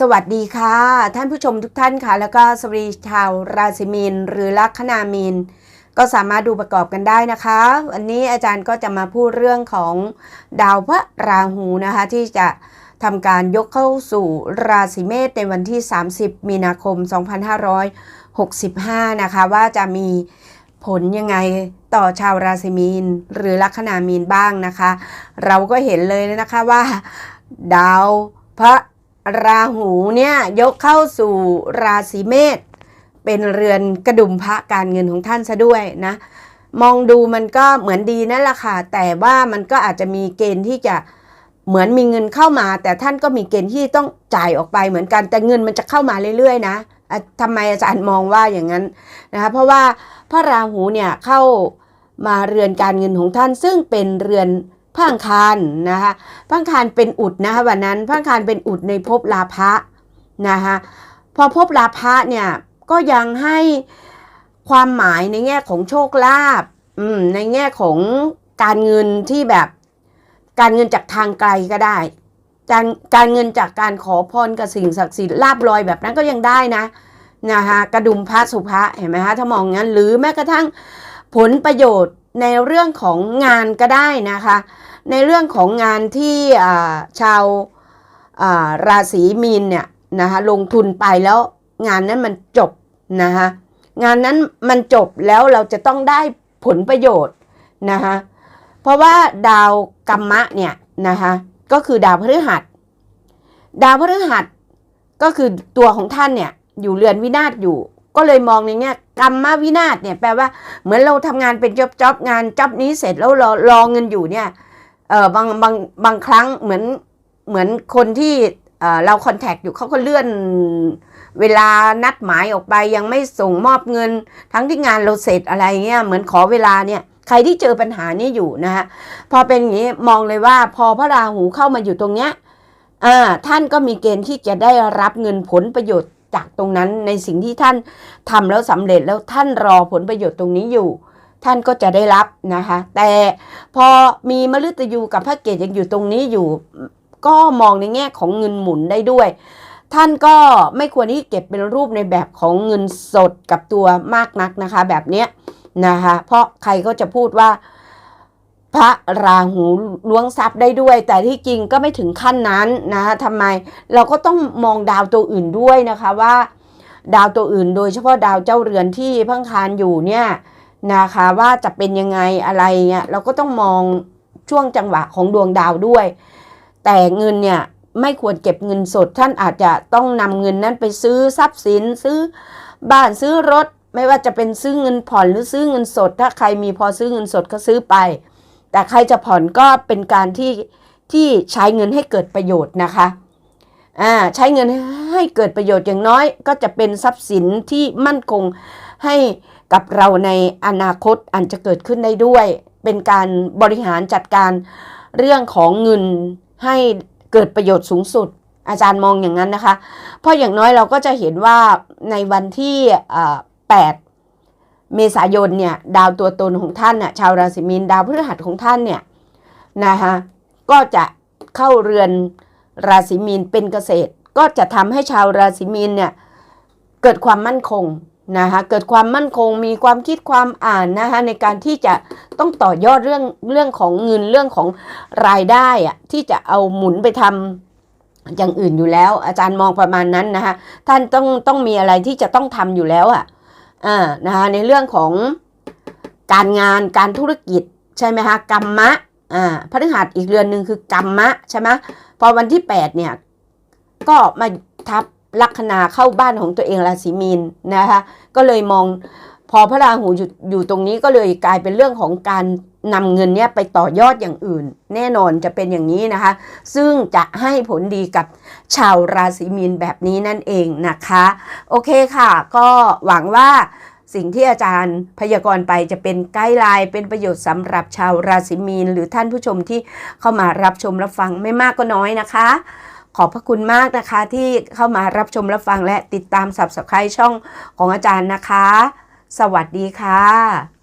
สวัสดีค่ะ ท่านผู้ชมทุกท่านค่ะ แล้วก็สวัสดีชาวราศีมีนหรือลัคนามีน ก็สามารถดูประกอบกันได้นะคะวันนี้อาจารย์ก็จะมาพูดเรื่องของดาวพระราหูนะคะ ที่จะทำการยกเข้าสู่ราศีเมษในวันที่ 30 มีนาคม 2565 นะคะ ว่าจะมีผลยังไงต่อชาวราศีมีน หรือลัคนามีนบ้างนะคะ เราก็เห็นเลยนะคะว่า ดาวพระ ราหูเนี่ยยกเข้าสู่ราศีเมษเป็นเรือนกระดุมพระการเงินของท่านซะด้วยนะมองดูมันก็เหมือนดีนั่นแหละค่ะแต่ว่ามันก็อาจจะมีเกณฑ์ที่จะเหมือนมีเงินเข้ามา แต่ท่านก็มีเกณฑ์ที่ต้องจ่ายออกไปเหมือนกัน แต่เงินมันจะเข้ามาเรื่อยๆ นะอะทำไมอาจารย์มองว่าอย่างนั้นนะคะเพราะว่าพระราหูเนี่ยเข้ามาเรือนการเงินของท่านซึ่งเป็นเรือน พังคารนะคะพังคารเป็นอุดนะคะวันนั้นพังคารเป็นอุดในภพลาภะนะคะพอภพลาภะเนี่ยก็ยังให้ความหมายในแง่ของโชคลาภอืมในแง่ของการเงินที่แบบการเงินจากทางไกลก็ได้ การการเงินจากการขอพรกับสิ่งศักดิ์สิทธิ์ลาบลอยแบบนั้นก็ยังได้นะนะคะกระดุมพระสุภะเห็นไหมคะถ้ามองงั้นหรือแม้กระทั่งผลประโยชน์ ในเรื่องของงานก็ได้นะคะ ในเรื่องของงานที่ชาวราศีมีนเนี่ยนะคะลงทุนไปแล้วงานนั้นมันจบนะคะงานนั้นมันจบแล้วเราจะต้องได้ผลประโยชน์นะคะเพราะว่าดาวกัมมะเนี่ยนะคะก็คือดาวพฤหัส ดาวพฤหัสก็คือตัวของท่านเนี่ยอยู่เรือนวินาศอยู่ ก็เลยมองในเนี้ย กรรมวินาศเนี่ยแปลว่าเหมือนเราทำงานเป็นจ็อบจ็อบงานจ็อบนี้เสร็จแล้วรอรอเงินอยู่เนี่ยเออบางบางบางครั้งเหมือนเหมือนคนที่เออเราคอนแทคอยู่เขาก็เลื่อนเวลานัดหมายออกไปยังไม่ส่งมอบเงิน ทั้งที่งานเราเสร็จอะไรเงี้ยเหมือนขอเวลาเนี่ยใครที่เจอปัญหานี้อยู่นะฮะพอเป็นอย่างนี้มองเลยว่าพอพระราหูเข้ามาอยู่ตรงเนี้ยอ่าท่านก็มีเกณฑ์ที่จะได้รับเงินผลประโยชน์ จากตรงนั้นในสิ่งที่ท่านทำแล้วสำเร็จแล้วท่านรอผลประโยชน์ตรงนี้อยู่ ท่านก็จะได้รับนะคะ แต่พอมีมฤตยูกับพระเกตยังอยู่ตรงนี้อยู่ ก็มองในแง่ของเงินหมุนได้ด้วย ท่านก็ไม่ควรที่เก็บเป็นรูปในแบบของเงินสดกับตัวมากนักนะคะ แบบเนี้ยนะคะ เพราะใครก็จะพูดว่า พระราหูล้วงทรัพย์ได้ด้วย แต่ที่จริงก็ไม่ถึงขั้นนั้นนะคะทำไมเราก็ต้องมองดาวตัวอื่นด้วยนะคะว่า ดาวตัวอื่นโดยเฉพาะดาวเจ้าเรือนที่พังคารอยู่เนี่ยนะคะว่าจะเป็นยังไงอะไรเงี้ยเราก็ต้องมองช่วงจังหวะของดวงดาวด้วย แต่เงินเนี่ยไม่ควรเก็บเงินสดท่านอาจจะต้องนำเงินนั้นไปซื้อทรัพย์สินซื้อบ้านซื้อรถ ไม่ว่าจะเป็นซื้อเงินผ่อนหรือซื้อเงินสด ถ้าใครมีพอซื้อเงินสดก็ซื้อไป แต่ใครจะผ่อนก็เป็นการที่ที่ใช้เงินให้เกิดประโยชน์นะคะอ่าใช้เงินให้เกิดประโยชน์อย่างน้อยก็จะเป็นทรัพย์สินที่มั่นคงให้กับเราในอนาคตอันจะเกิดขึ้นได้ด้วย เป็นการบริหารจัดการเรื่องของเงินให้เกิดประโยชน์สูงสุด อาจารย์มองอย่างนั้นนะคะ เพราะอย่างน้อยเราก็จะเห็นว่าในวันที่ 8 เมษายนเนี่ยดาวตัวตนของท่านน่ะชาวราศีมีนดาวพฤหัสของท่านเนี่ยนะคะก็จะเข้าเรือนราศีมีนเป็นเกษตร ก็จะทำให้ชาวราศีมีนเนี่ยเกิดความมั่นคงนะคะเกิดความมั่นคงมีความคิดความอ่านนะคะในการที่จะต้องต่อยอดเรื่องเรื่องของเงินเรื่องของรายได้อะที่จะเอาหมุนไปทำอย่างอื่นอยู่แล้ว อาจารย์มองประมาณนั้นนะคะท่านต้องต้องมีอะไรที่จะต้องทำอยู่แล้วอะ อ่านะคะในเรื่องของการงานการธุรกิจใช่ไหมคะกรรมะอ่าพฤหัสอีกเรือนหนึ่งคือกรรมะใช่ไหมพอวันที่ 8 เนี่ย ก็มาทับลัคนาเข้าบ้านของตัวเองราศีมีนนะคะก็เลยมองพอพระราหูอยู่อยู่ตรงนี้ก็เลยกลายเป็นเรื่องของการ นำเงินเนี้ยไปต่อยอดอย่างอื่น แน่นอนจะเป็นอย่างนี้นะคะ ซึ่งจะให้ผลดีกับชาวราศีมีนแบบนี้นั่นเองนะคะ โอเคค่ะ ก็หวังว่าสิ่งที่อาจารย์พยากรณ์ไปจะเป็นไกด์ไลน์เป็นประโยชน์สำหรับชาวราศีมีน หรือท่านผู้ชมที่เข้ามารับชมรับฟังไม่มากก็น้อยนะคะ ขอบพระคุณมากนะคะที่เข้ามารับชมรับฟังและติดตาม subscribe ช่องของอาจารย์นะคะ สวัสดีค่ะ